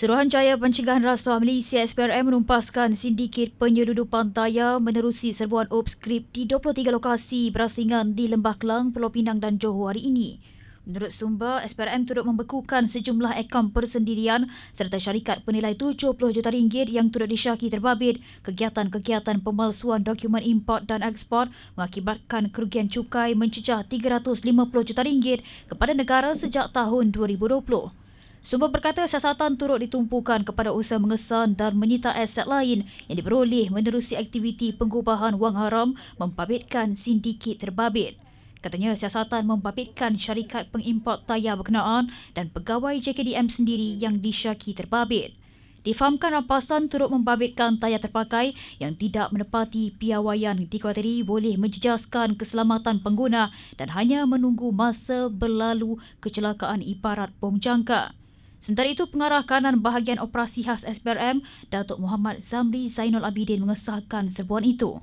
Suruhanjaya Pencegahan Rasuah Malaysia SPRM menumpaskan sindiket penyeludupan tayar menerusi serbuan obskrip di 23 lokasi berasingan di Lembah Kelang, Pulau Pinang dan Johor hari ini. Menurut sumber, SPRM turut membekukan sejumlah akaun persendirian serta syarikat penilai 70 juta ringgit yang turut disyaki terbabit kegiatan-kegiatan pemalsuan dokumen import dan ekspor mengakibatkan kerugian cukai mencecah 350 juta ringgit kepada negara sejak tahun 2020. Sumber berkata siasatan turut ditumpukan kepada usaha mengesan dan menyita aset lain yang diperoleh menerusi aktiviti pengubahan wang haram membabitkan sindiket terbabit. Katanya siasatan membabitkan syarikat pengimport tayar berkenaan dan pegawai JKDM sendiri yang disyaki terbabit. Difahamkan rampasan turut membabitkan tayar terpakai yang tidak menepati piawaian dikhawatiri boleh menjejaskan keselamatan pengguna dan hanya menunggu masa berlalu kecelakaan ibarat bom jangka. Sementara itu, Pengarah Kanan Bahagian Operasi Khas SPRM, Datuk Muhammad Zamri Zainul Abidin mengesahkan serbuan itu.